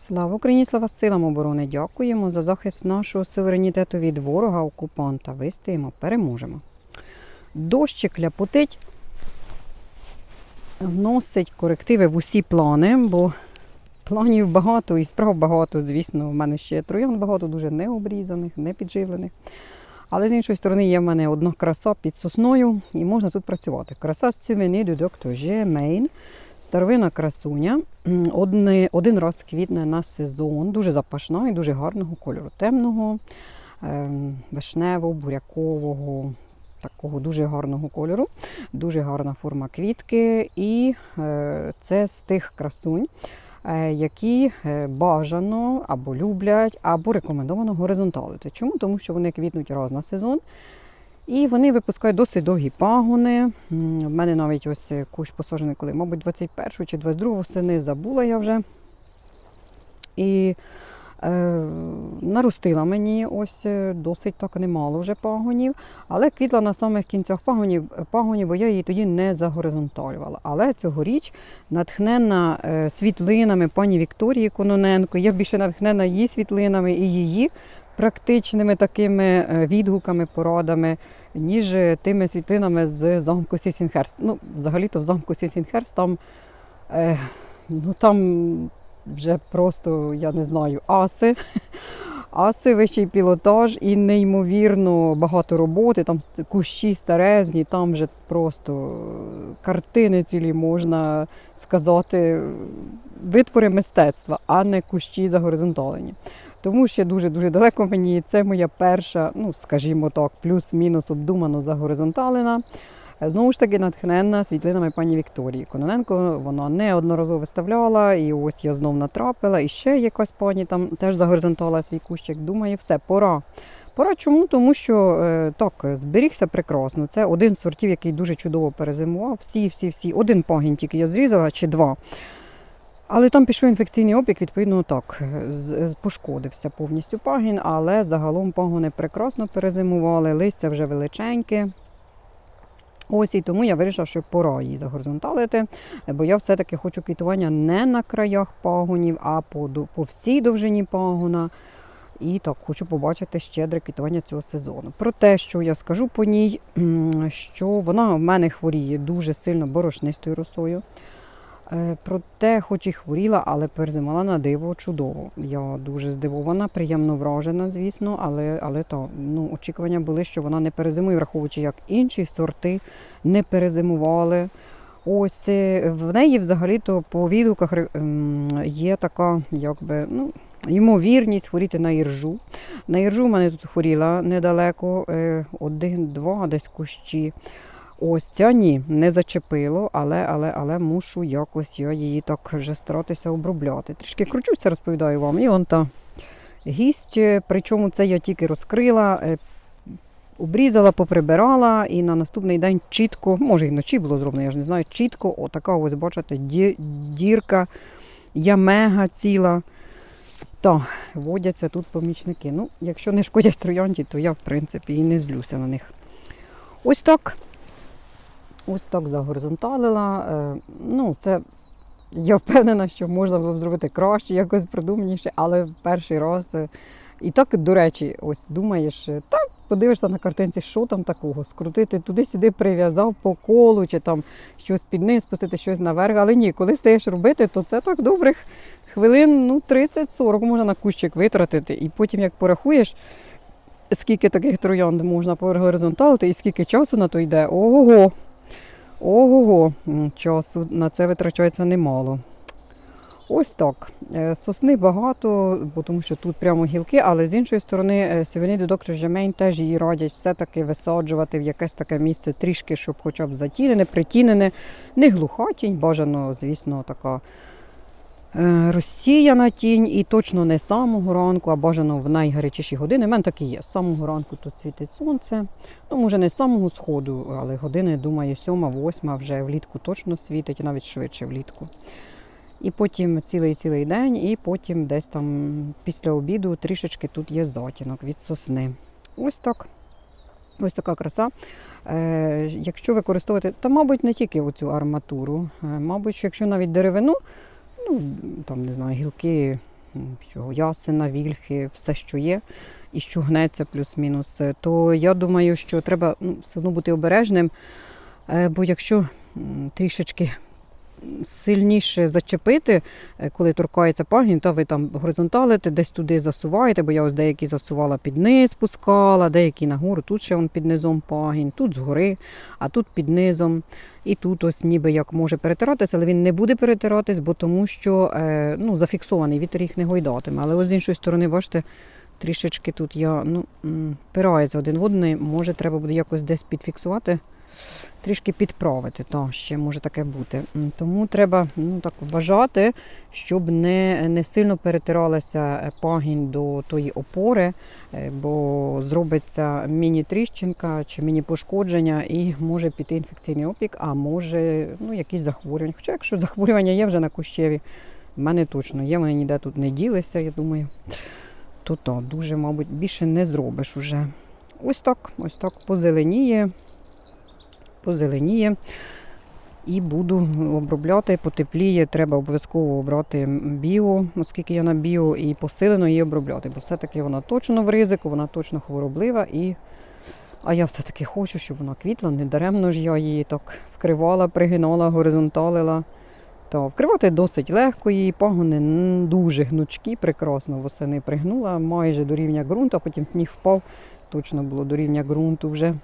Слава Україні, слава силам оборони! Дякуємо за захист нашого суверенітету від ворога окупанта. Вистоїмо, переможемо. Дощик ляпотить, вносить корективи в усі плани, бо планів багато і справ багато, звісно, в мене ще троян багато, дуже необрізаних, не підживлених. Але з іншої сторони є в мене одна краса під сосною і можна тут працювати. Краса з цюмені до доктор Ж. Старовина красуня. Одне, один раз квітне на сезон, дуже запашна і дуже гарного кольору. Темного, ем, вишневого, бурякового, такого дуже гарного кольору, дуже гарна форма квітки. І е, це з тих красунь, е, які е, бажано або люблять, або рекомендовано горизонталити. Чому? Тому що вони квітнуть раз на сезон. І вони випускають досить довгі пагони. В мене навіть ось кущ посаджений, коли, мабуть, 21 чи 22 восени забула я вже. І е, наростила мені ось е, досить так немало вже пагонів. Але квітла на самих кінцях пагонів, пагонів, бо я її тоді не загоризонталювала. Але цьогоріч натхнена е, світлинами пані Вікторії Кононенко. Я більше натхнена її світлинами і її практичними такими е, відгуками, порадами, ніж е, тими світлинами з замку Сісінхерст. Ну, взагалі-то в замку Сісінхерст там, е, ну, там вже просто, я не знаю, аси. Аси, вищий пілотаж і неймовірно багато роботи, там кущі старезні, там вже просто е, картини цілі можна сказати, витвори мистецтва, а не кущі загоризонталені. Тому ще дуже-дуже далеко мені. Це моя перша, ну скажімо так, плюс-мінус обдумано загоризонталена. Знову ж таки, натхненна світлинами пані Вікторії. Кононенко вона неодноразово виставляла, і ось я знов натрапила. І ще якась пані там теж загоризонтала свій кущик. Думаю, все, пора. Пора чому? Тому що е, так, зберігся прекрасно. Це один з сортів, який дуже чудово перезимував. Всі, всі, всі. Один пагін тільки я зрізала чи два. Але там пішов інфекційний опік, відповідно, так, пошкодився повністю пагін, але загалом пагони прекрасно перезимували, листя вже величеньке. Ось і тому я вирішила, що пора її загоризонталити, бо я все-таки хочу квітування не на краях пагонів, а по, по всій довжині пагона. І так хочу побачити щедре квітування цього сезону. Про те, що я скажу по ній, що вона в мене хворіє дуже сильно борошнистою росою. Е, Проте, хоч і хворіла, але перезимала на диво чудово. Я дуже здивована, приємно вражена, звісно, але, але то, ну, очікування були, що вона не перезимує, враховуючи, як інші сорти не перезимували. Ось в неї взагалі-то по відгуках ем, є така, якби, ну, ймовірність хворіти на іржу. На іржу в мене тут хворіла недалеко, е, один-два десь кущі. Ось ця ні, не зачепило, але, але, але мушу якось я її так вже старатися обробляти. Трішки кручуся, розповідаю вам. І он та гість, е, причому це я тільки розкрила, е, обрізала, поприбирала, і на наступний день чітко, може і вночі було зроблено, я ж не знаю, чітко, отака ось, бачите, ді- дірка, ямега ціла. Та, водяться тут помічники. Ну, якщо не шкодять троянді, то я, в принципі, і не злюся на них. Ось так. Ось так загоризонталила. Е, Ну, це я впевнена, що можна було б зробити краще, якось продумніше, але перший раз. е, І так, до речі, ось думаєш, е, та подивишся на картинці, що там такого, скрутити туди-сюди прив'язав по колу, чи там щось під низ, спустити щось наверх. Але ні, коли стаєш робити, то це так добрих хвилин ну, 30-40 можна на кущик витратити. І потім, як порахуєш, скільки таких троянд можна горизонталити і скільки часу на то йде, ого. Ого, часу на це витрачається немало. Ось так. Е, Сосни багато, бо тому що тут прямо гілки, але з іншої сторони, сьогодні до доктор Жемейн теж її радять все-таки висаджувати в якесь таке місце трішки, щоб хоча б затінене, притінене, не глухатінь, бажано, звісно, така е, розсіяна тінь, і точно не з самого ранку, а бажано в найгарячіші години. У мене так і є. З самого ранку тут світить сонце. Ну, може, не з самого сходу, але години, думаю, сьома, восьма вже влітку точно світить, навіть швидше влітку. І потім цілий-цілий день, і потім десь там після обіду трішечки тут є затінок від сосни. Ось так. Ось така краса. Е, якщо використовувати, та, мабуть, не тільки оцю арматуру, е, мабуть, якщо навіть деревину, ну, там, не знаю, гілки чого, ясена, вільхи, все, що є, і що гнеться плюс-мінус, е, то я думаю, що треба ну, все одно бути обережним. Е, Бо якщо трішечки сильніше зачепити, е, коли торкається пагін, то ви там горизонталите, десь туди засуваєте, бо я ось деякі засувала під низ, пускала, деякі нагору, тут ще вон під низом пагін, тут згори, а тут під низом. І тут ось ніби як може перетиратися, але він не буде перетиратись, бо тому що е, ну, зафіксований, вітер їх не гойдатиме. Але ось з іншої сторони, бачите, трішечки тут я ну, м, один в один, може треба буде якось десь підфіксувати трішки підправити. Та, ще може таке бути. Тому треба ну, так вважати, щоб не, не сильно перетиралася е, пагінь до тої опори, е, бо зробиться міні-тріщинка чи міні-пошкодження і може піти інфекційний опік, а може ну, якісь захворювання. Хоча якщо захворювання є вже на кущеві, в мене точно є, вони ніде тут не ділися, я думаю. То то дуже, мабуть, більше не зробиш уже. Ось так, ось так позеленіє позеленіє. І буду обробляти, потепліє. Треба обов'язково обрати біо, оскільки я на біо, і посилено її обробляти. Бо все-таки вона точно в ризику, вона точно хвороблива. І... А я все-таки хочу, щоб вона квітла. Не даремно ж я її так вкривала, пригинала, горизонталила. Та вкривати досить легко її, пагони дуже гнучкі, прекрасно восени пригнула, майже до рівня ґрунту, а потім сніг впав, точно було до рівня ґрунту вже.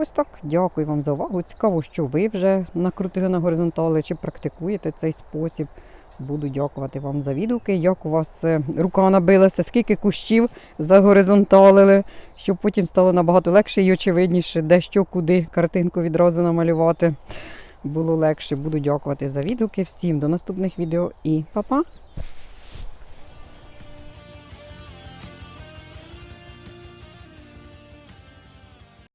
Ось так. Дякую вам за увагу. Цікаво, що ви вже накрутили на горизонтали чи практикуєте цей спосіб. Буду дякувати вам за відгуки. Як у вас е, рука набилася, скільки кущів загоризонталили, щоб потім стало набагато легше і очевидніше, де що, куди картинку відразу намалювати. Було легше. Буду дякувати за відгуки. Всім до наступних відео і па-па!